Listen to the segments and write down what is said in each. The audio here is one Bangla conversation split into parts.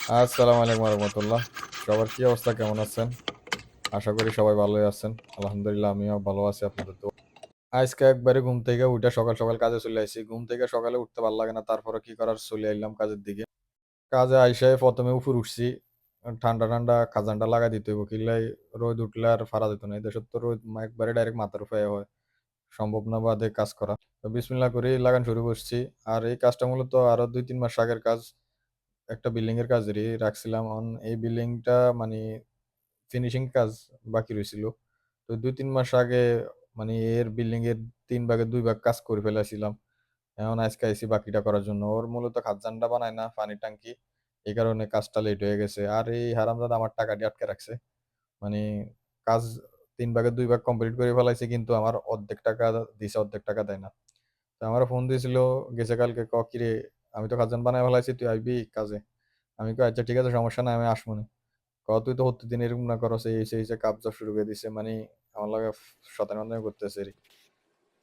আসসালামু আলাইকুম রহমতুল্লাহ সবার কি অবস্থা, কেমন আছেন? আশা করি সবাই ভালোই আছেন। আলহামদুলিল্লাহ, আমিও ভালো আছি, আপনাদের তো আজকে একবারে ঘুম থেকে উঠে সকাল সকাল কাজে চলে আসি। ঘুম থেকে সকালে উঠতে ভালো লাগে না তারপরে কি করার? চলে আইলাম কাজের দিকে। কাজে আইসায় প্রথমে উপর উঠছি। ঠান্ডা ঠান্ডা খাজানটা লাগাই দিতে হইব, কিল্লাই রোদ উঠলে আর ফারা দিত না। এদেশের তো রোদ একবারে ডাইরেক্ট মাথার উপরে হয়। সম্ভব না বাদে কাজ করা। তো বিসমিল্লাহ করে লাগান শুরু করছি। আর এই কাজটা মূলত আরও দুই তিন মাস আগের কাজ। একটা বিল্ডিং এর কাজেরই রাখছিলাম অন এই বিল্ডিংটা মানে ফিনিশিং কাজ বাকি রইছিল। তো ২-৩ মাস আগে মানে এর বিল্ডিং এর ৩ ভাগের ২ ভাগ কাজ করে ফেলাইছিলাম। এখন আজকে আইছি বাকিটা করার জন্য। ওর মূলত খাজানটা বানায় না, পানির ট্যাংকি। এই কারণে কাজটা লেট হয়ে গেছে। আর এই হারামজাদা আমার টাকা দিয়ে আটকে রাখছে। মানে কাজ তিন ভাগে দুই ভাগ কমপ্লিট করে ফেলাইছে কিন্তু আমার অর্ধেক টাকা দিছে, অর্ধেক টাকা দেয় না। তো আমার ফোন দিছিল গেছে কালকে ক কিরে আমি তো খাজান বানায় ফেলাইছি তুই আইবি কাজে? আমি কই আচ্ছা ঠিক আছে সমস্যা নাই আমি আসমুনি। ক তুই তো প্রত্যেকদিন এরকম না করস এই সেই হিসেবে কাবজা শুরু করে দিছে মানে আমার লাগে মাতামি করতেছে এরি।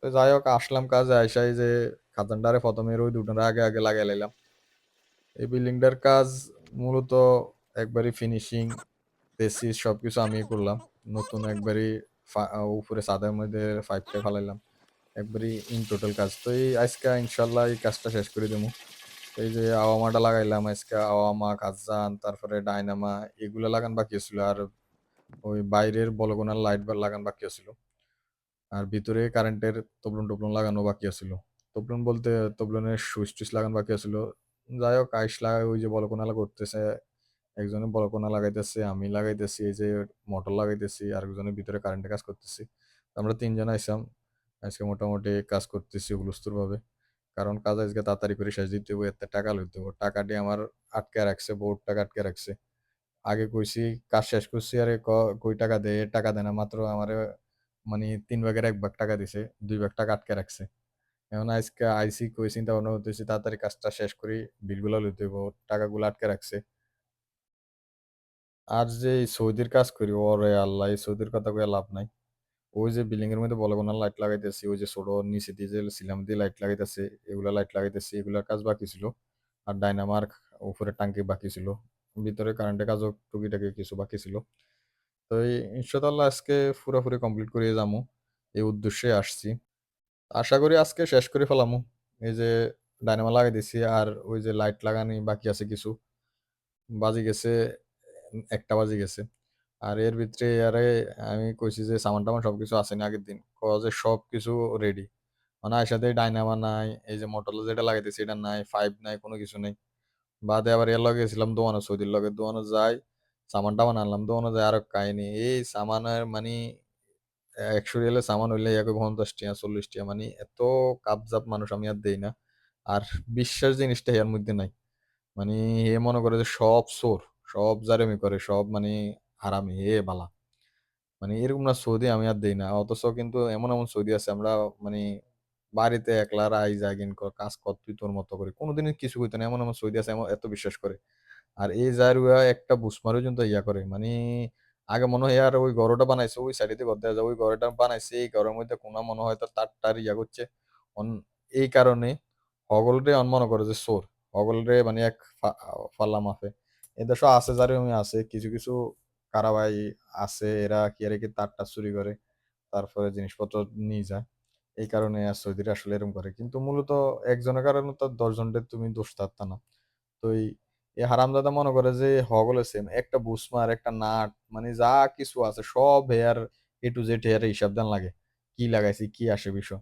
তো যাই হোক আসলাম কাজে আইসাই যে খাজানটারে প্রথমে রোদ উঠানোর আগে আগে লাগাই লাইলাম। এই বিল্ডিংটার কাজ মূলত একবারই ফিনিশিং, তেসিস সবকিছু আমি করলাম। নতুন একবারই উপরে ছাদের মধ্যে পাইপ-টাইপ ফালাইলাম। একবারই ইন টোটাল কাজ। তো এই আজকা ইনশাআল্লাহ এই কাজটা শেষ করে দিমু। এই যে আওয়ামাটা লাগাইলাম আজকা আওয়ামা, কাঁচান, তারপরে ডাইনামা এগুলা লাগান বাকি ছিল। আর ওই বাইরের বলগুনার লাইট লাগান বাকি আছিল। আর ভিতরে কারেন্টের তবলুন-টবলুন লাগানো বাকি আছিল। তবলুন বলতে তবলুনের সুইচ-টুইচ লাগানো বাকি আছিল। যাই হোক আইস লাগাই ওই যে বলকোনালা করতেছে। একজনে বলকোনা লাগাইতেছে, আমি লাগাইতেছি, এই যে মোটর লাগাইতেছি, আরেকজনের ভিতরে কারেন্টের কাজ করতেছি। আমরা তিনজন আইসাম। আজকে মোটামুটি কাজ করতেছি হুলস্থুলভাবে। কারণ কাজ আজকে তাড়াতাড়ি করে শেষ দিতে হইব, এতে টাকা লইতে হইব। টাকাটি আমার আটকে রাখছে, বহুত টাকা আটকে রাখছে। আগে কইছি কাজ শেষ করছি আরে কই টাকা দেয় টাকা দেয় না। মাত্র আমার মানে তিন ভাগের এক ভাগ টাকা দিছে। দুই ভাগ টাকা আটকে রাখছে। এখন আজকে আইসি কই চিন্তা ভাবনা করতেছি তাড়াতাড়ি কাজটা শেষ করি, বিলগুলা লইতে হইব। টাকাগুলা আটকে রাখছে। আর যে সৌদির কাজ করি, ওরে আল্লাহ! এই সৌদির কথা কইয়া লাভ নাই। ওই যে বিল্ডিং এর মধ্যে বলগুনার লাইট লাগাইতেছি, ওই যে ছোট নিচে দিয়ে যে সিলাম দিয়ে লাইট লাগাইতেছে, এগুলা লাইট লাগাইতেছি, এগুলার কাজ বাকি ছিল। আর ডায়নামার উপরের টাঙ্কি বাকি ছিল। ভিতরে কারেন্টের কাজও টুকিটাকি কিছু বাকি ছিল। তো এই ইনশাআল্লাহ আজকে পুরাপুরি কমপ্লিট করিয়ে যামু। এই উদ্দেশ্যে আসছি। আশা করি আজকে শেষ করে ফেলামু। এই যে ডায়নামা লাগাই দিছি আর ওই যে লাইট লাগানি বাকি আছে কিছু। বাজি গেছে একটা বাজে গেছে। আর এর ভিতরে আরে আমি কইছি যে সামান-টামান সবকিছু আসেনি আগের দিন। কয় যে সবকিছু রেডি। মানে আইসা দেই ডায়নামা নাই, এই যে মোটরলা যেটা লাগাইতেছি এটা নাই, পাইপ নাই, কোনো কিছু নাই। বাদে আবার এর লগে গেছিলাম দোয়ানো, সৌদির লগে। দোয়ানো যাই, সামান-টামান আনলাম। দোয়ানো যায় আরেক কাহিনী। এই সামানের মানে ৳১০০ রিয়ালের সামান হইলে এক পঞ্চাশ টিয়া চল্লিশ টিয়া মানে এত কাপজাপ মানুষ আমি আর দেই না। আর বিশ্বাস জিনিসটা এর মধ্যে নাই। মানে এ মনে করে যে সব সোর সব জারেমি করে, সব মানি হারামি, এ বালা। মানে এরকম না সৌদি আমি আর দেই না। অথচ কিন্তু এমন, এমন সৌদি আছে আমরা মানে বাড়িতে একলা রাই জাগিন ক কাজ কর তুই তোর মতো করে। কোনদিনই কিছু কইতো না। এমন, এমন সৌদি আছে এত বিশ্বাস করে। আর এই জারুয়া একটা বুসমারও পর্যন্ত ইয়া করে। মানে আগে মনে হয় আর ওই ঘরটা বানাইছে ওই সাইডে ঘর দেয়া যায়। ওই ঘরটা বানাইছে এই ঘরের মধ্যে কোনা মনে হয় তার তার-টার ইয়া করছে। এই কারণে হগলরে মনে করে যে চোর। হগলরে মানে এক ফাল্লা মাফে। এদেশেও আছে জারুমি আছে। কিছু, কিছু কারাবাই আছে এরা কি আর কি তার-টার চুরি করে। তারপরে জিনিসপত্র নিয়ে যায়। এই কারণে সৌদিরা আসলে এরকম করে। কিন্তু মূলত একজনের কারণে তো ১০ জনের তুমি দোষ চাচ্তা না। তো এই, হারামজাদা মনে করে যে হগলে সেম। একটা বুসমার, একটা নাট মানে যা কিছু আছে সব hair A to Z hair হিসাব দেন লাগে। কি লাগাইছি, কি আসে বিষয়।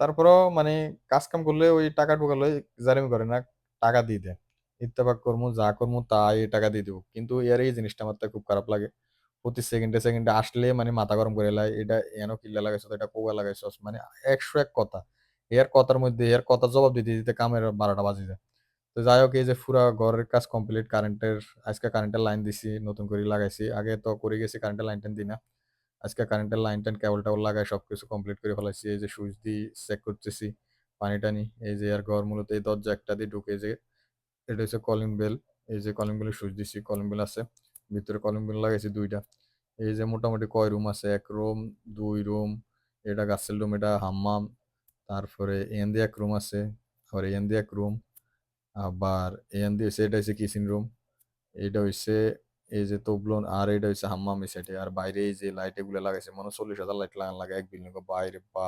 তারপরেও মানে কাজ-কাম করলে ওই টাকা ঢুকালে জারেমি করে না, টাকা দিয়ে দেয়। ইত্তেফাক করমু, যা করমু তাই টাকা দিয়ে দিব। কিন্তু এর এই জিনিসটা আমার খুব খারাপ লাগে। প্রতি সেকেন্ডে, সেকেন্ডে আসলে মানে মাথা গরম করে এলাই। এটা এনো কিল্লা লাগাইছস, এটা কৌয়া লাগাইছস। মানে ১০১ কথা। এর কথার মধ্যে এর কথা জবাব দিতে, দিতে কামের ১২টা বাজে যায়। তো যাই হোক এই যে পুরা ঘরের কাজ কমপ্লিট কারেন্টের আজকে কারেন্টের লাইন দিছি, নতুন করে লাগাইছি। আগে তো করে গেছি কারেন্টের লাইন-টাইন দিই না। আজকে কারেন্টের লাইন-টাইন কেবল-টেবল লাগায় সবকিছু কমপ্লিট করে ফেলাইছি। এই যে সুইচ দিয়ে চেক করতেছি পানি-টানি। এই যে আর ঘর মূলত এই দরজা একটা দিয়ে ঢুকে যে এটা হচ্ছে কলিং বেল। এই যে কলিং বেলের সুইচ দিছি, কলিং বেল আছে। ভিতরে কলিং বেল লাগাইছি দুইটা এই যে মোটামুটি কয় রুম আছে? এক রুম, দুই রুম, এটা গাছের রুম, এটা হাম্মাম। তারপরে এন দিয়ে এক রুম আছে। আবার এন দিয়ে এক রুম। আবার এন দিয়ে হইছে এটা হইছে কিচেন রুম। এটা হইছে এই যে তবলন আর এটা হইছে হাম্মাম সাইডে আর বাইরে এই যে লাইট এগুলো লাগাইছে মনে চল্লিশ হাজার লাইট লাগান লাগে এক বিল্ডিং বাইরে বা